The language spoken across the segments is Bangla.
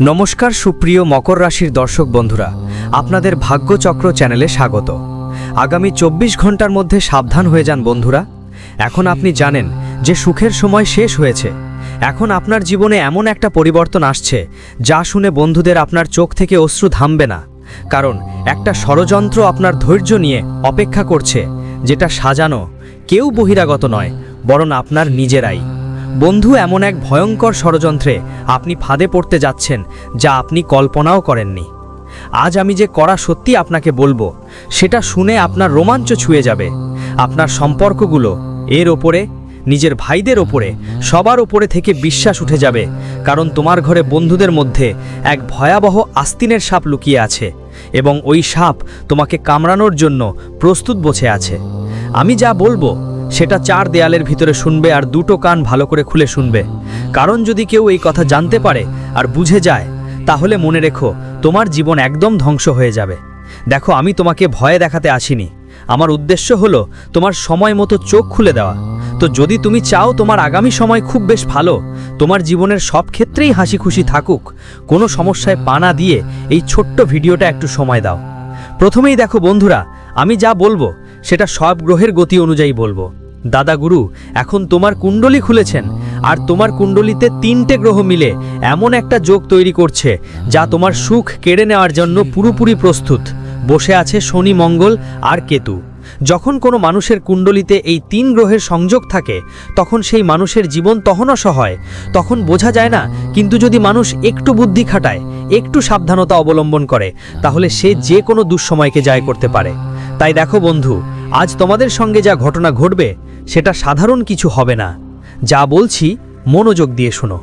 নমস্কার, সুপ্রিয় মকর রাশির দর্শক বন্ধুরা। আপনাদের ভাগ্যচক্র চ্যানেলে স্বাগত। আগামী চব্বিশ ঘণ্টার মধ্যে সাবধান হয়ে যান বন্ধুরা। এখন আপনি জানেন যে সুখের সময় শেষ হয়েছে। এখন আপনার জীবনে এমন একটা পরিবর্তন আসছে, যা শুনে বন্ধুদের আপনার চোখ থেকে অশ্রু থামবে না। কারণ একটা ষড়যন্ত্র আপনার ধৈর্য নিয়ে অপেক্ষা করছে, যেটা সাজানো কেউ বহিরাগত নয়, বরং আপনার নিজেরাই। বন্ধু এমন এক ভয়ঙ্কর ষড়যন্ত্রে আপনি ফাঁদে পড়তে যাচ্ছেন, যা আপনি কল্পনাও করেননি। আজ আমি যে করা সত্যি আপনাকে বলব, সেটা শুনে আপনার রোমাঞ্চ ছুঁয়ে যাবে। আপনার সম্পর্কগুলো এর ওপরে, নিজের ভাইদের ওপরে, সবার ওপরে থেকে বিশ্বাস উঠে যাবে, কারণ তোমার ঘরে বন্ধুদের মধ্যে এক ভয়াবহ আস্তিনের সাপ লুকিয়ে আছে, এবং ওই সাপ তোমাকে কামড়ানোর জন্য প্রস্তুত বসে আছে। আমি যা বলব সেটা চার দেয়ালের ভিতরে শুনবে আর দুটো কান ভালো করে খুলে শুনবে। কারণ যদি কেউ এই কথা জানতে পারে আর বুঝে যায়, তাহলে মনে রেখো, তোমার জীবন একদম ধ্বংস হয়ে যাবে। দেখো, আমি তোমাকে ভয়ে দেখাতে আসিনি। আমার উদ্দেশ্য হলো তোমার সময় মতো চোখ খুলে দেওয়া। তো যদি তুমি চাও তোমার আগামী সময় খুব বেশ ভালো, তোমার জীবনের সব ক্ষেত্রেই হাসি খুশি থাকুক, কোনো সমস্যায় পানা দিয়ে এই ছোট্ট ভিডিওটা একটু সময় দাও। প্রথমেই দেখো বন্ধুরা, আমি যা বলব সেটা সব গ্রহের গতি অনুযায়ী বলব। দাদা গুরু, এখন তোমার কুণ্ডলী খুলেছেন, আর তোমার কুণ্ডলিতে তিনটে গ্রহ মিলে এমন একটা যোগ তৈরি করছে, যা তোমার সুখ কেড়ে নেওয়ার জন্য পুরোপুরি প্রস্তুত। বসে আছে শনি, মঙ্গল আর কেতু। যখন কোনো মানুষের কুণ্ডলিতে এই তিন গ্রহের সংযোগ থাকে, তখন সেই মানুষের জীবন তহনস হয়। তখন বোঝা যায় না, কিন্তু যদি মানুষ একটু বুদ্ধি খাটায়, একটু সাবধানতা অবলম্বন করে, তাহলে সে যে কোনো দুঃসময়কে জয় করতে পারে। তাই দেখো বন্ধু, আজ তোমাদের সঙ্গে যা ঘটনা ঘটবে, সেটা সাধারণ কিছু হবে না। যা বলছি, মনোযোগ দিয়ে শোনো।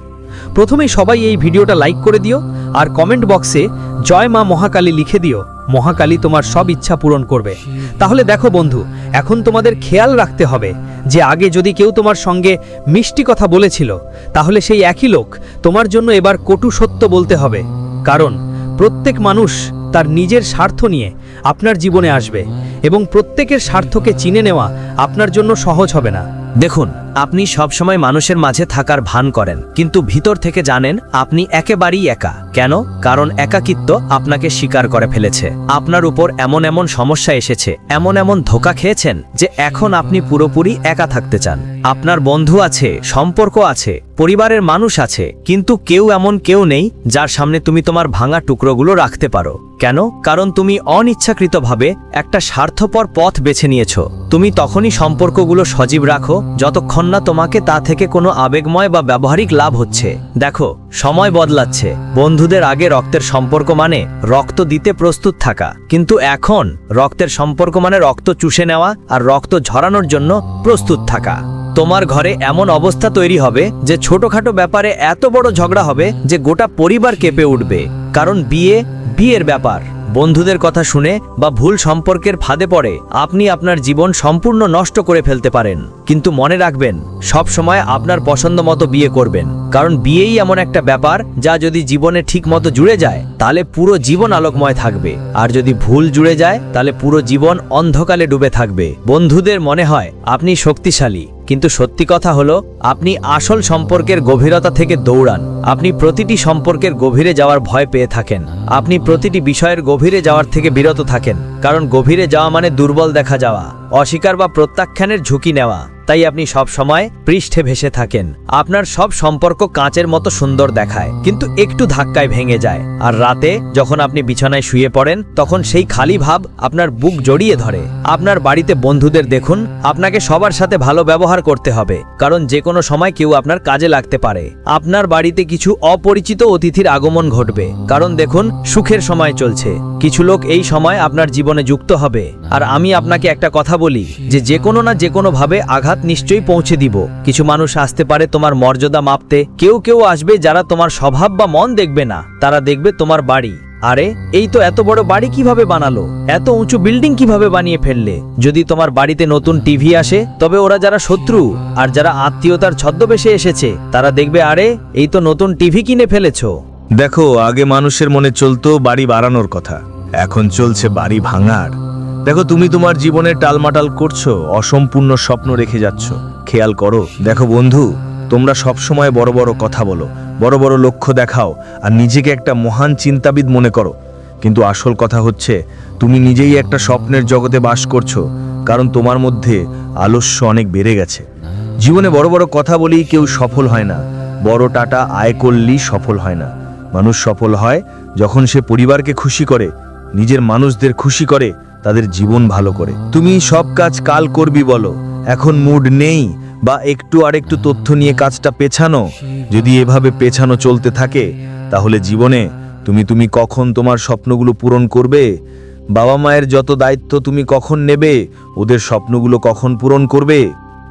প্রথমেই সবাই এই ভিডিওটা লাইক করে দিও, আর কমেন্ট বক্সে জয় মা মহাকালী লিখে দিও। মহাকালী তোমার সব ইচ্ছা পূরণ করবে। তাহলে দেখো বন্ধু, এখন তোমাদের খেয়াল রাখতে হবে যে আগে যদি কেউ তোমার সঙ্গে মিষ্টি কথা বলেছিল, তাহলে সেই একই লোক তোমার জন্য এবার কটু সত্য বলতে হবে। কারণ প্রত্যেক মানুষ তার নিজের স্বার্থ নিয়ে আপনার জীবনে আসবে এবং প্রত্যেকের স্বার্থকে চিনে নেওয়া আপনার জন্য সহজ হবে না। দেখুন আপনি সবসময় মানুষের মাঝে থাকার ভান করেন, কিন্তু ভিতর থেকে জানেন আপনি একেবারেই একা। কেন? কারণ একাকিত্ব আপনাকে স্বীকার করে ফেলেছে। আপনার উপর এমন এমন সমস্যা এসেছে, এমন এমন ধোকা খেয়েছেন যে এখন আপনি পুরোপুরি একা থাকতে চান। আপনার বন্ধু আছে, সম্পর্ক আছে, পরিবারের মানুষ আছে, কিন্তু কেউ এমন কেউ নেই যার সামনে তুমি তোমার ভাঙা টুকরোগুলো রাখতে পারো। কেন? কারণ তুমি অনিচ্ছাকৃতভাবে একটা স্বার্থপর পথ বেছে নিয়েছো। তুমি তখনই সম্পর্কগুলো সজীব রাখো, যতক্ষণ না তোমাকে তা থেকে কোনো আবেগময় বা ব্যবহারিক লাভ হচ্ছে। দেখো, সময় বদলাচ্ছে। বন্ধুদের আগে রক্তের সম্পর্ক মানে রক্ত দিতে প্রস্তুত থাকা। কিন্তু এখন রক্তের সম্পর্ক মানে রক্ত চুষে নেওয়া আর রক্ত ঝরানোর জন্য প্রস্তুত থাকা। তোমার ঘরে এমন অবস্থা তৈরি হবে যে ছোটখাটো ব্যাপারে এত বড় ঝগড়া হবে যে গোটা পরিবার কেঁপে উঠবে। কারণ বিয়ে বিয়ের ব্যাপার। বন্ধুদের কথা শুনে বা ভুল সম্পর্কের ফাঁদে পড়ে আপনি আপনার জীবন সম্পূর্ণ নষ্ট করে ফেলতে পারেন। কিন্তু মনে রাখবেন সব সময় আপনার পছন্দ মতো বিয়ে করবেন। কারণ বিয়েই এমন একটা ব্যাপার যা যদি জীবনে ঠিক মতো জুড়ে যায়, তাহলে পুরো জীবন আলোকময় থাকবে। আর যদি ভুল জুড়ে যায়, তাহলে পুরো জীবন অন্ধকালে ডুবে থাকবে। বন্ধুদের মনে হয়, আপনি শক্তিশালী। কিন্তু সত্যি কথা হলো, আপনি আসল সম্পর্কের গভীরতা থেকে দৌড়ান। আপনি প্রতিটি সম্পর্কের গভীরে যাওয়ার ভয় পেয়ে থাকেন। আপনি প্রতিটি বিষয়ের গভীরে যাওয়ার থেকে বিরত থাকেন। কারণ গভীরে যাওয়া মানে দুর্বল দেখা যাওয়া, অস্বীকার বা প্রত্যাখ্যানের ঝুঁকি নেওয়া। তাই আপনি সব সময় পৃষ্ঠে ভেসে থাকেন। আপনার সব সম্পর্ক কাঁচের মতো সুন্দর দেখায়, কিন্তু একটু ধাক্কায় ভেঙে যায়। আর রাতে যখন আপনি বিছানায় শুয়ে পড়েন, তখন সেই খালি ভাব আপনার বুক জড়িয়ে ধরে। আপনার বাড়িতে বন্ধুদের দেখুন, আপনাকে সবার সাথে ভালো ব্যবহার করতে হবে, কারণ যে কোনো সময় কেউ আপনার কাজে লাগতে পারে। আপনার বাড়িতে কিছু অপরিচিত অতিথির আগমন ঘটবে, কারণ দেখুন, সুখের সময় চলছে। কিছু লোক এই সময় আপনার জীবনে যুক্ত হবে। আর আমি আপনাকে একটা কথা বলি, যে যে কোনো না যে কোনো ভাবে আঘাত নিশ্চয়ই পৌঁছে দিব। কিছু মানুষ আসতে পারে তোমার মর্যাদা মাপতে। কেউ কেউ আসবে যারা তোমার স্বভাব বা মন দেখবে না। তারা দেখবে তোমার বাড়ি। আরে, এই তো এত বড় বাড়ি কীভাবে বানালো? এত উঁচু বিল্ডিং কীভাবে বানিয়ে ফেললে? যদি তোমার বাড়িতে নতুন টিভি আসে, তবে ওরা যারা শত্রু আর যারা আত্মীয়তার ছদ্মবেশে এসেছে, তারা দেখবে, আরে, এই তো নতুন টিভি কিনে ফেলেছো। দেখো, আগে মানুষের মনে চলতো বাড়ি বাড়ানোর কথা। এখন চলছে বাড়ি ভাঙার। দেখো, তুমি তোমার জীবনে টালমাটাল করছ, অসম্পূর্ণ স্বপ্ন রেখে যাচ্ছ। খেয়াল করো, দেখো বন্ধু, তোমরা সব সময় বড় বড় কথা বলো, বড় বড় লক্ষ্য দেখাও, আর নিজেকে একটা মহান চিন্তাবিদ মনে করো। কিন্তু আসল কথা হচ্ছে, তুমি নিজেই একটা স্বপ্নের জগতে বাস করছ, কারণ তোমার মধ্যে আলস্য অনেক বেড়ে গেছে। জীবনে বড় বড় কথা বলেই কেউ সফল হয় না, বড় টাটা আয় করলেই সফল হয় না। মানুষ সফল হয় যখন সে পরিবারকে খুশি করে, নিজের মানুষদের খুশি করে তাদের জীবন ভালো করে। তুমি সব কাজ কাল করবি বলো। এখন মুড নেই বা একটু আর একটু তথ্য নিয়ে কাজটা পেছানো। যদি এভাবে পেছানো চলতে থাকে, তাহলে জীবনে তুমি তুমি কখন তোমার স্বপ্নগুলো পূরণ করবে? বাবা মায়ের যত দায়িত্ব তুমি কখন নেবে, ওদের স্বপ্নগুলো কখন পূরণ করবে?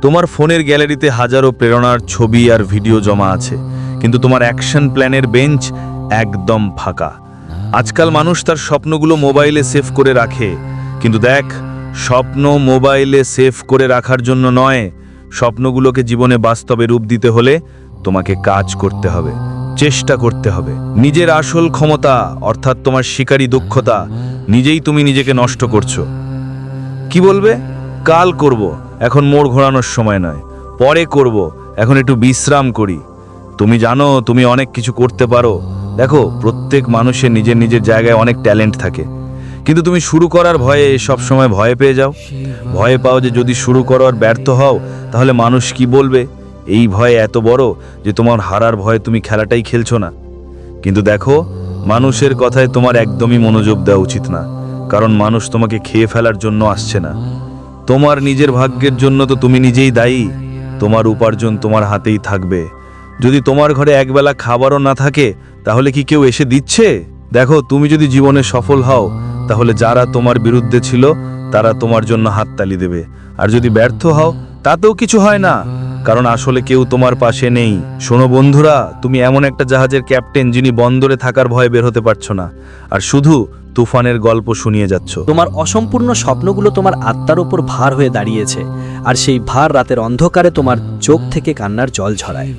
তোমার ফোনের গ্যালারিতে হাজারো প্রেরণার ছবি আর ভিডিও জমা আছে, কিন্তু তোমার অ্যাকশন প্ল্যানের বেঞ্চ একদম ফাঁকা। আজকাল মানুষ তার স্বপ্নগুলো মোবাইলে সেভ করে রাখে কিন্তু দেখ, স্বপ্ন মোবাইলে সেভ করে রাখার জন্য নয়, স্বপ্নগুলোকে জীবনে বাস্তবে রূপ দিতে হলে তোমাকে কাজ করতে হবে, চেষ্টা করতে হবে। নিজের আসল ক্ষমতা, অর্থাৎ তোমার শিকারী দক্ষতা, নিজেই তুমি নিজেকে নষ্ট করছ। কি বলবে? কাল করব, এখন মোড় ঘোরানোর সময় নয়। পরে করব, এখন একটু বিশ্রাম করি। তুমি জানো, তুমি অনেক কিছু করতে পারো। দেখো, প্রত্যেক মানুষের নিজের নিজের জায়গায় অনেক ট্যালেন্ট থাকে। কিন্তু তুমি শুরু করার ভয়ে সব সময় ভয় পেয়ে যাও। ভয় পাও যে যদি শুরু করো আর ব্যর্থ হও, তাহলে মানুষ কি বলবে? এই ভয় এত বড় যে তোমার হারার ভয়ে তুমি খেলাটাই খেলছো না। কিন্তু দেখো, মানুষের কথায় তোমার একদমই মনোযোগ দেওয়া উচিত না, কারণ মানুষ তোমাকে খেয়ে ফেলার জন্য আসছে না। তোমার নিজের ভাগ্যের জন্য তো তুমি নিজেই দায়ী, তোমার উপার্জন তোমার হাতেই থাকবে। যদি তোমার ঘরে একবেলা খাবারও না থাকে, তাহলে কি কেউ এসে দিচ্ছে? দেখো, তুমি যদি জীবনে সফল হও তাহলে যারা তোমার বিরুদ্ধে ছিল, তারা তোমার জন্য হাততালি দেবে। আর যদি ব্যর্থ হও, তাতেও কিছু হয় না, কারণ আসলে কেউ তোমার পাশে নেই। শোনো বন্ধুরা, তুমি এমন একটা জাহাজের ক্যাপ্টেন যিনি বন্দরে থাকার ভয়ে বের হতে পারছ না। আর শুধু তুফানের গল্প শুনিয়ে যাচ্ছ। তোমার অসম্পূর্ণ স্বপ্নগুলো তোমার আত্মার উপর ভার হয়ে দাঁড়িয়েছে, আর সেই ভার রাতের অন্ধকারে তোমার চোখ থেকে কান্নার জল ঝরায়।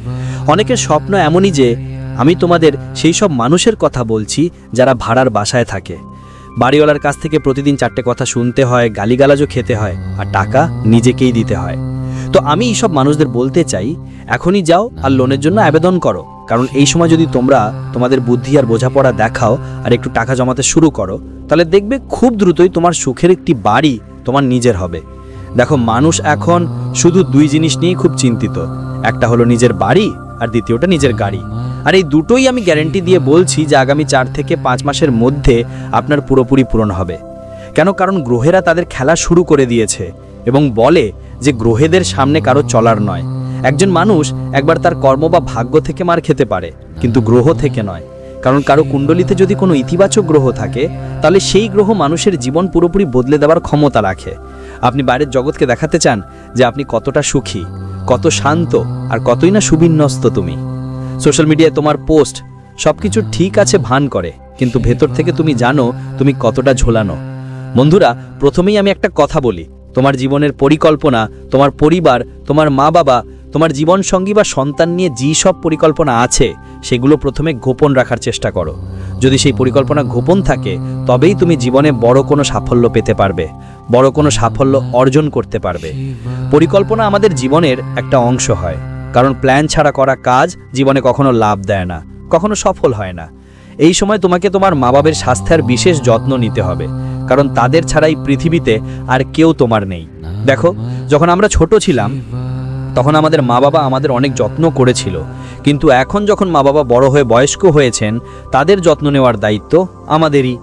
অনেকের স্বপ্ন এমনই যে, আমি তোমাদের সেই সব মানুষের কথা বলছি যারা ভাড়ার বাসায় থাকে। বাড়িওয়ালার কাছ থেকে প্রতিদিন চারটে কথা শুনতে হয়, গালিগালাজও খেতে হয় আর টাকা নিজেকেই দিতে হয়। তো আমি এইসব মানুষদের বলতে চাই, এখনই যাও আর লোনের জন্য আবেদন করো। কারণ এই সময় যদি তোমরা তোমাদের বুদ্ধি আর বোঝাপড়া দেখাও আর একটু টাকা জমাতে শুরু করো, তাহলে দেখবে খুব দ্রুতই তোমার সুখের একটি বাড়ি তোমার নিজের হবে। দেখো, মানুষ এখন শুধু দুই জিনিস নিয়েই খুব চিন্তিত। একটা হলো নিজের বাড়ি আর দ্বিতীয়টা নিজের গাড়ি। আর এই দুটোই আমি গ্যারেন্টি দিয়ে বলছি যে আগামী চার থেকে পাঁচ মাসের মধ্যে আপনার পুরোপুরি পূরণ হবে। কেন? কারণ গ্রহেরা তাদের খেলা শুরু করে দিয়েছে এবং বলে যে গ্রহেদের সামনে কারও চলার নয়। একজন মানুষ একবার তার কর্ম বা ভাগ্য থেকে মার খেতে পারে, কিন্তু গ্রহ থেকে নয়। কারণ কারও কুণ্ডলিতে যদি কোনো ইতিবাচক গ্রহ থাকে, তাহলে সেই গ্রহ মানুষের জীবন পুরোপুরি বদলে দেওয়ার ক্ষমতা রাখে। আপনি বাইরের জগৎকে দেখাতে চান যে আপনি কতটা সুখী, কত শান্ত আর কতই না সুবিন্যস্ত তুমি। সোশ্যাল মিডিয়ায় তোমার পোস্ট সব কিছু ঠিক আছে ভান করে, কিন্তু ভেতর থেকে তুমি জানো তুমি কতটা ঝোলানো। বন্ধুরা, প্রথমেই আমি একটা কথা বলি, তোমার জীবনের পরিকল্পনা, তোমার পরিবার, তোমার মা বাবা তোমার জীবনসঙ্গী বা সন্তান নিয়ে যে সব পরিকল্পনা আছে, সেগুলো প্রথমে গোপন রাখার চেষ্টা করো। যদি সেই পরিকল্পনা গোপন থাকে, তবেই তুমি জীবনে বড় কোনো সাফল্য পেতে পারবে, বড় কোনো সাফল্য অর্জন করতে পারবে। পরিকল্পনা আমাদের জীবনের একটা অংশ হয়। কারণ প্ল্যান ছাড়া করা কাজ জীবনে কখনো লাভ দেয় না, কখনো সফল হয় না। এই সময় তোমাকে তোমার মা বাবের স্বাস্থ্যের বিশেষ যত্ন নিতে হবে, কারণ তাদের ছাড়াই পৃথিবীতে আর কেউ তোমার নেই। দেখো, যখন আমরা ছোট ছিলাম, তখন আমাদের মা বাবা আমাদের অনেক যত্ন করেছিল, কিন্তু এখন যখন মা বাবা বড় হয়ে বয়স্ক হয়েছেন, তাদের যত্ন নেওয়ার দায়িত্ব আমাদেরই।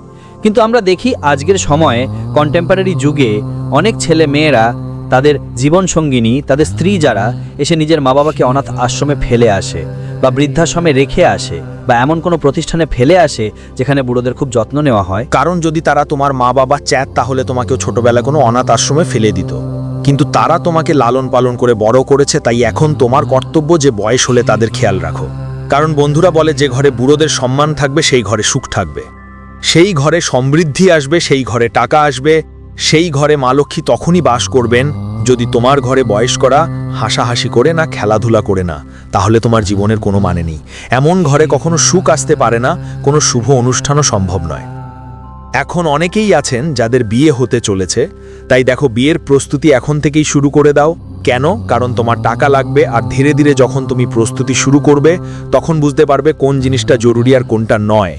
কিন্তু আমরা দেখি আজকের সময়ে কন্টেম্পারারি যুগে অনেক ছেলে মেয়েরা তাদের জীবনসঙ্গিনী, তাদের স্ত্রী যারা এসে নিজের মা বাবাকে অনাথ আশ্রমে ফেলে আসে বা বৃদ্ধাশ্রমে রেখে আসে বা এমন কোনো প্রতিষ্ঠানে ফেলে আসে যেখানে বুড়োদের খুব যত্ন নেওয়া হয়। কারণ যদি তারা তোমার মা বাবা চ্যাত তাহলে তোমাকেও ছোটবেলা কোনো অনাথ আশ্রমে ফেলে দিত। কিন্তু তারা তোমাকে লালন পালন করে বড় করেছে, তাই এখন তোমার কর্তব্য যে বয়স হলে তাদের খেয়াল রাখো। কারণ বন্ধুরা বলে, যে ঘরে বুড়োদের সম্মান থাকবে, সেই ঘরে সুখ থাকবে। সেই ঘরে সমৃদ্ধি আসবে, সেই ঘরে টাকা আসবে সেই ঘরে মা লক্ষ্মী তখনই বাস করবেন যদি তোমার ঘরে বয়স করা হাসাহাসি করে না, খেলাধুলা করে না, তাহলে তোমার জীবনের কোনো মানে নেই। এমন ঘরে কখনো সুখ আসতে পারে না, কোনো শুভ অনুষ্ঠানও সম্ভব নয়। এখন অনেকেই আছেন যাদের বিয়ে হতে চলেছে, তাই দেখো বিয়ের প্রস্তুতি এখন থেকেই শুরু করে দাও। কেন? কারণ তোমার টাকা লাগবে আর ধীরে ধীরে যখন তুমি প্রস্তুতি শুরু করবে, তখন বুঝতে পারবে কোন জিনিসটা জরুরি আর কোনটা নয়।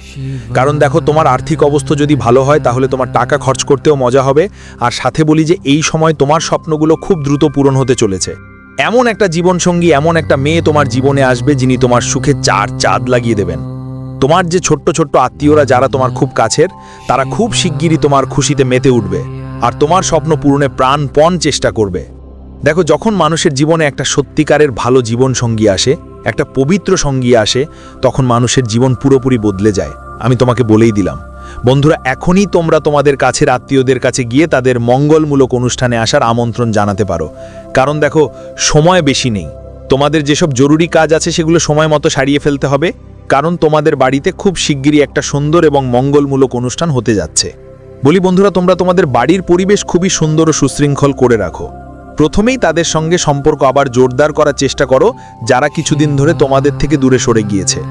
কারণ দেখো, তোমার আর্থিক অবস্থা যদি ভালো হয়, তাহলে তোমার টাকা খরচ করতেও মজা হবে। আর সাথে বলি যে, এই সময় তোমার স্বপ্নগুলো খুব দ্রুত পূরণ হতে চলেছে। এমন একটা জীবনসঙ্গী, এমন একটা মেয়ে তোমার জীবনে আসবে, যিনি তোমার সুখে চার চাঁদ লাগিয়ে দেবেন। তোমার যে ছোট্ট ছোট্ট আত্মীয়রা, যারা তোমার খুব কাছের, তারা খুব শিগগিরই তোমার খুশিতে মেতে উঠবে। আর তোমার স্বপ্ন পূরণে প্রাণপণ চেষ্টা করবে। দেখো, যখন মানুষের জীবনে একটা সত্যিকারের ভালো জীবন সঙ্গী আসে, একটা পবিত্র সঙ্গী আসে, তখন মানুষের জীবন পুরোপুরি বদলে যায়। আমি তোমাকে বলেই দিলাম, বন্ধুরা, এখনই তোমরা তোমাদের কাছের আত্মীয়দের কাছে গিয়ে তাদের মঙ্গলমূলক অনুষ্ঠানে আসার আমন্ত্রণ জানাতে পারো। কারণ দেখো, সময় বেশি নেই। তোমাদের যেসব জরুরি কাজ আছে, সেগুলো সময় মতো সারিয়ে ফেলতে হবে, কারণ তোমাদের বাড়িতে খুব শিগগিরই একটা সুন্দর এবং মঙ্গলমূলক অনুষ্ঠান হতে যাচ্ছে। বলি, বন্ধুরা, তোমরা তোমাদের বাড়ির পরিবেশ খুবই সুন্দর ও সুশৃঙ্খল করে রাখো। প্রথমেই তাদের সঙ্গে সম্পর্ক আবার জোরদার করার চেষ্টা করো, যারা কিছুদিন ধরে তোমাদের থেকে দূরে সরে গিয়েছে।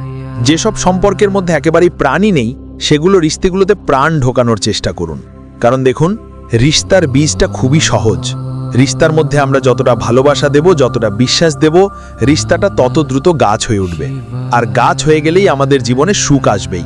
যেসব সম্পর্কের মধ্যে একেবারেই প্রাণই নেই, সেগুলো রিস্তেগুলোতে প্রাণ ঢোকানোর চেষ্টা করুন। কারণ দেখুন, রিস্তার বীজটা খুবই সহজ। রিস্তার মধ্যে আমরা যতটা ভালোবাসা দেব, যতটা বিশ্বাস দেব, রিস্তাটা তত দ্রুত গাছ হয়ে উঠবে। আর গাছ হয়ে গেলেই আমাদের জীবনে সুখ আসবেই।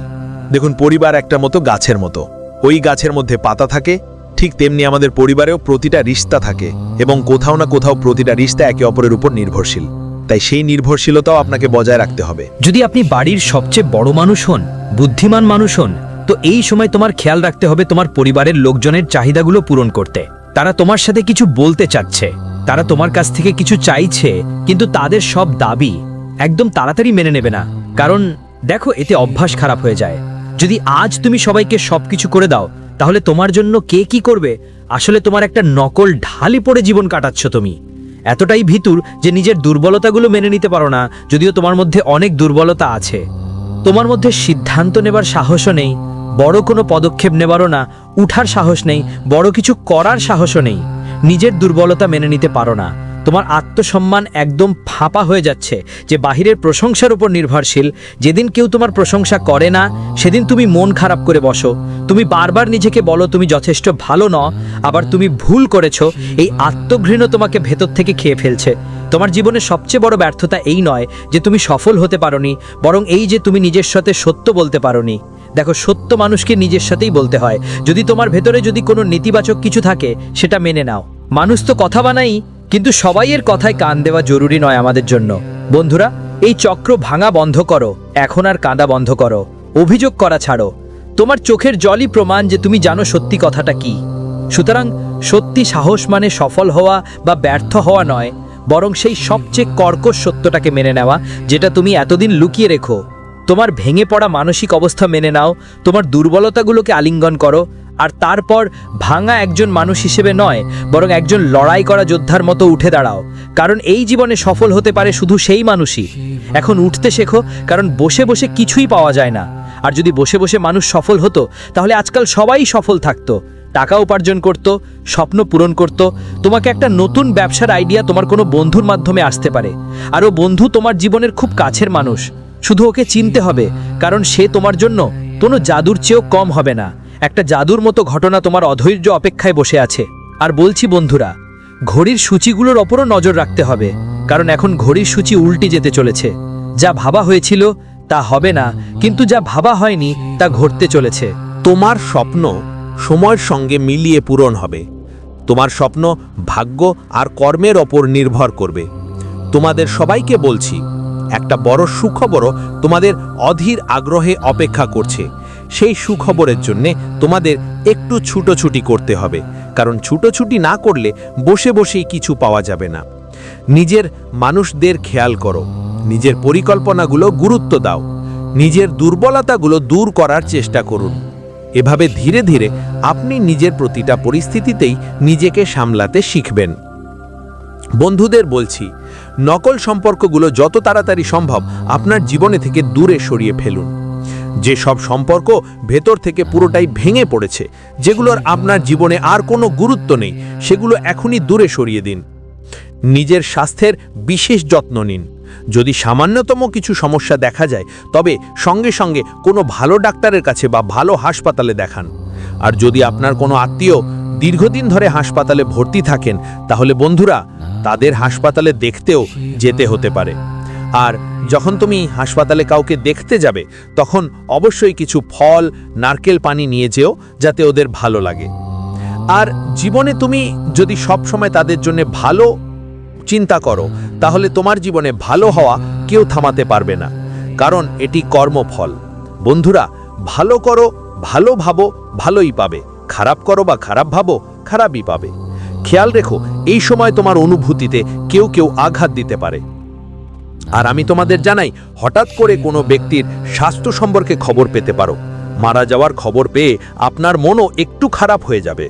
দেখুন, পরিবার একটা মতো গাছের মতো। ওই গাছের মধ্যে পাতা থাকে ঠিক তেমনি আমাদের পরিবারেও প্রতিটা রিস্তা থাকে এবং কোথাও না কোথাও প্রতিটা রিস্তা একে অপরের উপর নির্ভরশীল। তাই সেই নির্ভরশীলতাও আপনাকে বজায় রাখতে হবে। যদি আপনি বাড়ির সবচেয়ে বড় মানুষ হন, বুদ্ধিমান মানুষ হন, তো এই সময় তোমার খেয়াল রাখতে হবে তোমার পরিবারের লোকজনের চাহিদাগুলো পূরণ করতে। তারা তোমার সাথে কিছু বলতে চাচ্ছে, তারা তোমার কাছ থেকে কিছু চাইছে, কিন্তু তাদের সব দাবি একদম তাড়াতাড়ি মেনে নেবে না। কারণ দেখো, এতে অভ্যাস খারাপ হয়ে যায়। যদি আজ তুমি সবাইকে সবকিছু করে দাও তাহলে তোমার জন্য কে কি করবে? আসলে তোমার একটা নকল ঢালি পড়ে জীবন কাটাচ্ছ তুমি। এতটাই ভিতুর যে নিজের দুর্বলতাগুলো মেনে নিতে পারো না, যদিও তোমার মধ্যে অনেক দুর্বলতা আছে। তোমার মধ্যে সিদ্ধান্ত নেবার সাহসও নেই, বড় কোনো পদক্ষেপ নেবারও না, উঠার সাহস নেই, বড় কিছু করার সাহসও নেই। নিজের দুর্বলতা মেনে নিতে পারো না। তোমার আত্মসম্মান একদম ফাঁপা হয়ে যাচ্ছে, যে বাহিরের প্রশংসার উপর নির্ভরশীল। যেদিন কেউ তোমার প্রশংসা করে না, সেদিন তুমি মন খারাপ করে বসো। তুমি বারবার নিজেকে বলো, তুমি যথেষ্ট ভালো ন আবার তুমি ভুল করেছ, এই আত্মঘৃণ তোমাকে ভেতর থেকে খেয়ে ফেলছে। তোমার জীবনের সবচেয়ে বড় ব্যর্থতা এই নয়, যে তুমি সফল হতে পারোনি, বরং এই যে তুমি নিজের সাথে সত্য বলতে পারোনি। দেখো, সত্য মানুষকে নিজের সাথেই বলতে হয়। যদি তোমার ভেতরে যদি কোনো নেতিবাচক কিছু থাকে, সেটা মেনে নাও। মানুষ তো কথা বানাই, কিন্তু সবাইয়ের কথায় কান দেওয়া জরুরি নয় আমাদের জন্য। বন্ধুরা, এই চক্র ভাঙা বন্ধ করো, এখন আর কাঁদা বন্ধ করো। অভিযোগ করা ছাড়ো। তোমার চোখের জলই প্রমাণ যে তুমি জানো সত্যি কথাটা কি। সুতরাং, সত্যি সাহস মানে সফল হওয়া বা ব্যর্থ হওয়া নয়, বরং সেই সবচেয়ে কর্কশ সত্যটাকে মেনে নেওয়া, যেটা তুমি এতদিন লুকিয়ে রেখো। তোমার ভেঙে পড়া মানসিক অবস্থা মেনে নাও, তোমার দুর্বলতাগুলোকে আলিঙ্গন করো আর তারপর ভাঙা একজন মানুষ হিসেবে নয়, বরং একজন লড়াই করা যোদ্ধার মতো উঠে দাঁড়াও। কারণ এই জীবনে সফল হতে পারে শুধু সেই মানুষই। এখন উঠতে শেখো, কারণ বসে বসে কিছুই পাওয়া যায় না। আর যদি বসে বসে মানুষ সফল হতো, তাহলে আজকাল সবাই সফল থাকতো। টাকা উপার্জন করত, স্বপ্ন পূরণ করত। তোমাকে একটা নতুন ব্যবসার আইডিয়া তোমার কোনো বন্ধুর মাধ্যমে আসতে পারে। আর ও বন্ধু তোমার জীবনের খুব কাছের মানুষ। শুধু ওকে চিনতে হবে, কারণ সে তোমার জন্য কোনো জাদুর চেয়েও কম হবে না। একটা জাদুর মতো ঘটনা তোমার অধৈর্য অপেক্ষায় বসে আছে। আর বলছি বন্ধুরা, ঘড়ির সূচিগুলোর ওপরও নজর রাখতে হবে, কারণ এখন ঘড়ির সূচি উল্টে যেতে চলেছে। যা ভাবা হয়েছিল, তা হবে না, কিন্তু যা ভাবা হয়নি, তা ঘটতে চলেছে। তোমার স্বপ্ন সময়ের সঙ্গে মিলিয়ে পূরণ হবে। তোমার স্বপ্ন ভাগ্য আর কর্মের ওপর নির্ভর করবে। তোমাদের সবাইকে বলছি, একটা বড় সুখবরও তোমাদের অধীর আগ্রহে অপেক্ষা করছে। সেই সুখবরের জন্যে তোমাদের একটু ছুটোছুটি করতে হবে, কারণ ছুটোছুটি না করলে বসে বসেই কিছু পাওয়া যাবে না। নিজের মানুষদের খেয়াল করো, নিজের পরিকল্পনাগুলো গুরুত্ব দাও, নিজের দুর্বলতাগুলো দূর করার চেষ্টা করুন। এভাবে ধীরে ধীরে আপনি নিজের প্রতিটা পরিস্থিতিতেই নিজেকে সামলাতে শিখবেন। বন্ধুদের বলছি, নকল সম্পর্কগুলো যত তাড়াতাড়ি সম্ভব আপনার জীবনে থেকে দূরে সরিয়ে ফেলুন। যে সব সম্পর্ক ভেতর থেকে পুরোটাই ভেঙে পড়েছে, যেগুলোর আপনার জীবনে আর কোনো গুরুত্ব নেই, সেগুলো এখনই দূরে সরিয়ে দিন। নিজের স্বাস্থ্যের বিশেষ যত্ন নিন। যদি সামান্যতম কিছু সমস্যা দেখা যায়, তবে সঙ্গে সঙ্গে কোনো ভালো ডাক্তারের কাছে বা ভালো হাসপাতালে দেখান। আর যদি আপনার কোনো আত্মীয় দীর্ঘদিন ধরে হাসপাতালে ভর্তি থাকেন, তাহলে বন্ধুরা, তাদের হাসপাতালে দেখতেও যেতে হতে পারে। আর যখন তুমি হাসপাতালে কাউকে দেখতে যাবে, তখন অবশ্যই কিছু ফল, নারকেল পানি নিয়ে যেও, যাতে ওদের ভালো লাগে। আর জীবনে তুমি যদি সব সময় তাদের জন্য ভালো চিন্তা করো, তাহলে তোমার জীবনে ভালো হওয়া কেউ থামাতে পারবে না, কারণ এটি কর্মফল। বন্ধুরা, ভালো করো, ভালো ভাবো, ভালোই পাবে। খারাপ করো বা খারাপ ভাবো, খারাপই পাবে। খেয়াল রেখো, এই সময় তোমার অনুভূতিতে কেউ কেউ আঘাত দিতে পারে। আর আমি তোমাদের জানাই, হঠাৎ করে কোনো ব্যক্তির স্বাস্থ্য সম্পর্কে খবর পেতে পারো। মারা যাওয়ার খবর পেয়ে আপনার মনও একটু খারাপ হয়ে যাবে।